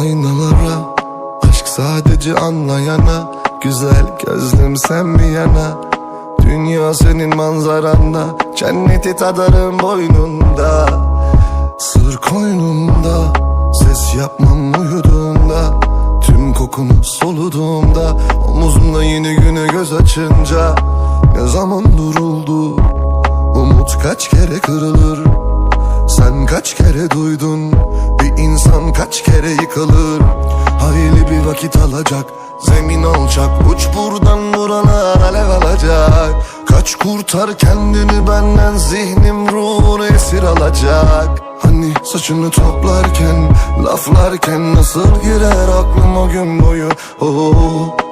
aynalara Aşk sadece anlayana Güzel gözlüm sen bir yana. Dünya senin manzaranda Cenneti tadarım boynunda buralar alev alacak. Kaç kurtar kendini benden Zihnim ruhunu esir alacak. Hani saçını toplarken Laflarken nasıl girer aklım o gün boyu? Oh,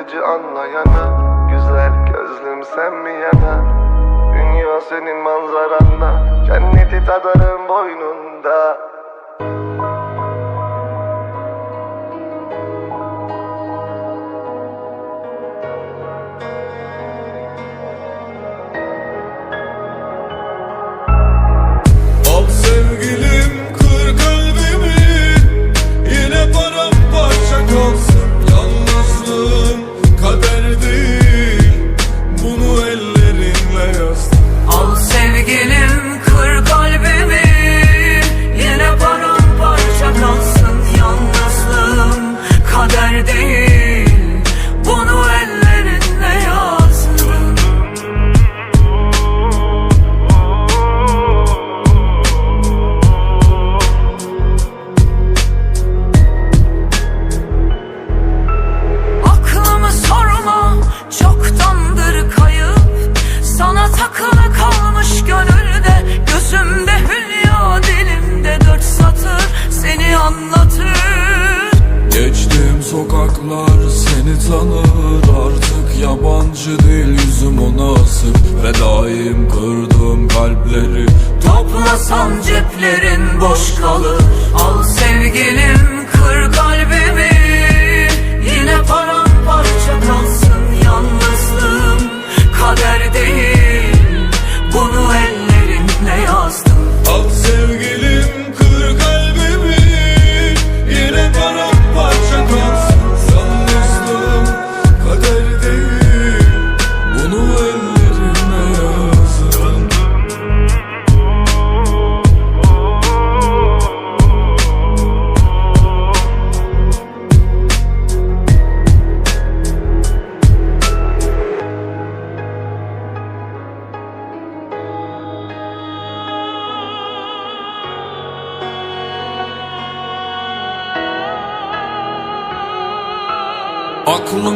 sadece anlayana Güzel gözlüm sen sokaklar seni tanır. Artık yabancı değil yüzüm ona asık. Ve daim kırdığım kalpleri Toplasan ceplerin boş kalır. Al sevgilim kır kalbimi. Yine paramparça kalsın yalnızlığım. Kader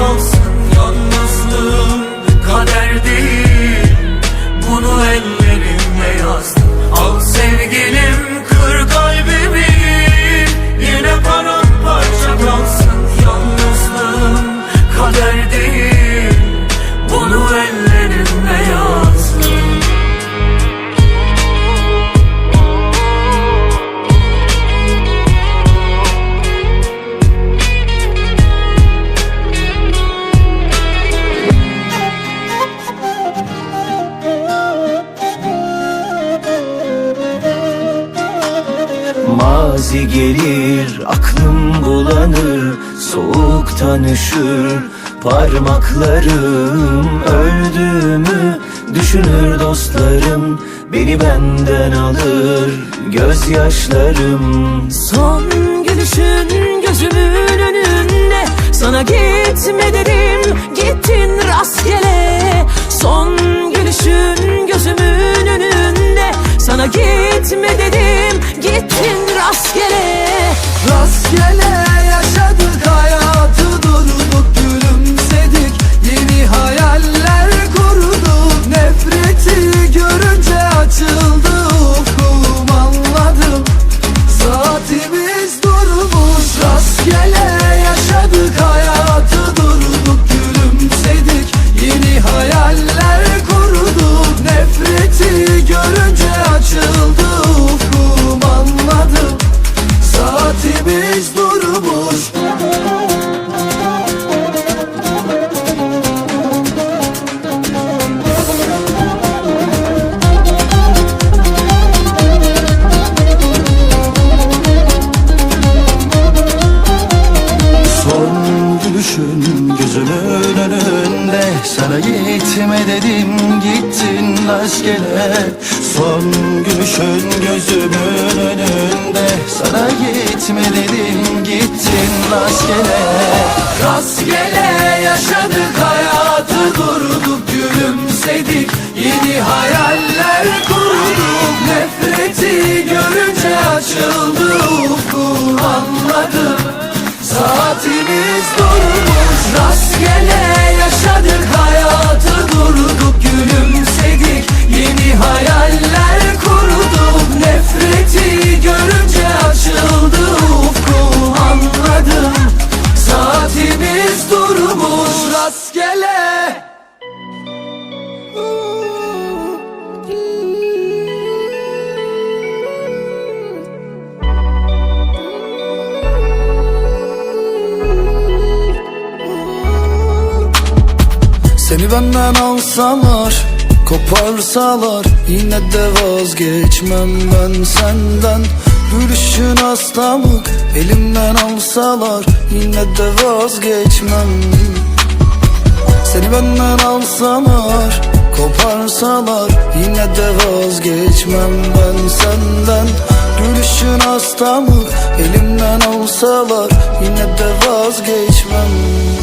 kalsın Soğuktan üşür Parmaklarım Öldüğümü düşünür dostlarım Beni benden alır Gözyaşlarım. Son gülüşün gözümün önünde Sana gitme dedim gittin rastgele. Son gülüşün gözümün önünde Sana gitme dedim gittin Rastgele gitme dedim gittin rastgele. Son gülüşün gözümün önünde. Sana gitme dedim gittin rastgele. Rastgele yaşadık hayatı durduk gülümsedik. Yeni hayaller kurduk nefreti görünce açıldı ufkum anladım Saatimiz durmuş Seni benden alsalar Koparsalar Yine de vazgeçmem ben senden. Gülüşün hastalık Elimden alsalar Yine de vazgeçmem. Seni benden alsalar Koparsalar Yine de vazgeçmem ben senden. Gülüşün hastalık Elimden alsalar Yine de vazgeçmem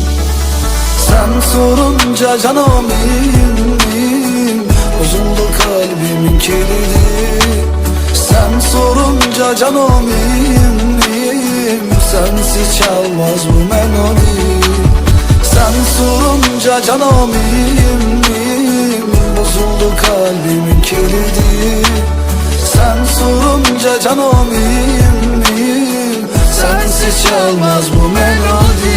sorunca canım iyiyim Bozuldu kalbimin kilidi. Sen sorunca canım iyiyim Sensiz çalmaz bu melodi. Sen sorunca canım iyiyim Bozuldu kalbimin kilidi. Sen sorunca canım iyiyim Sensiz çalmaz bu melodi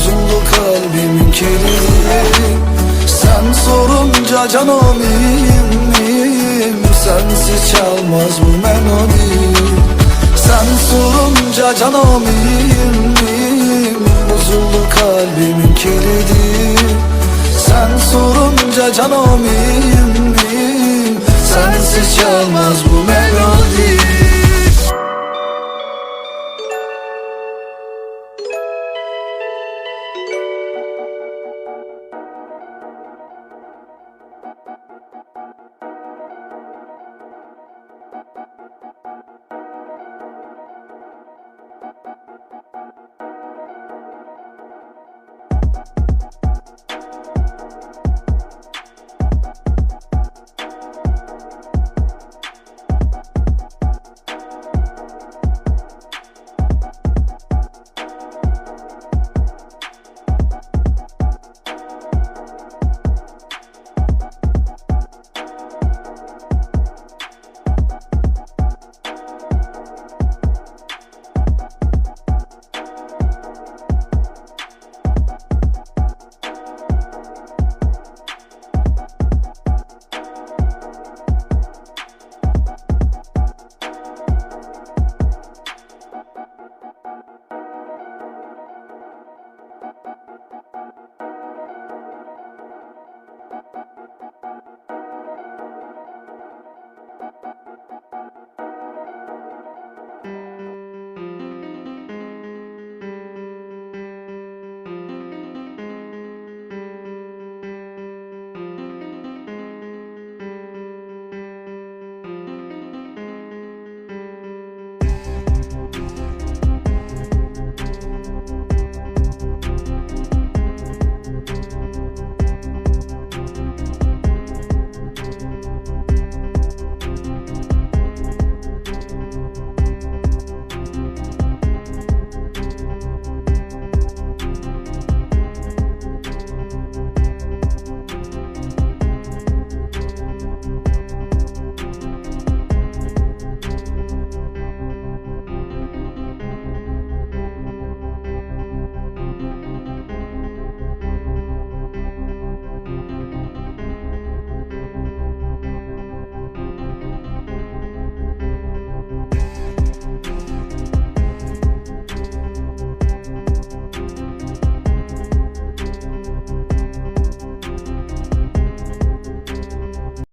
Bozuldu kalbimin kilidi Sen sorunca can olayım miyim Sensiz çalmaz bu melodi. Sen sorunca can olayım miyim Bozuldu kalbimin kilidi Sen sorunca can olayım miyim Sensiz çalmaz bu melodi.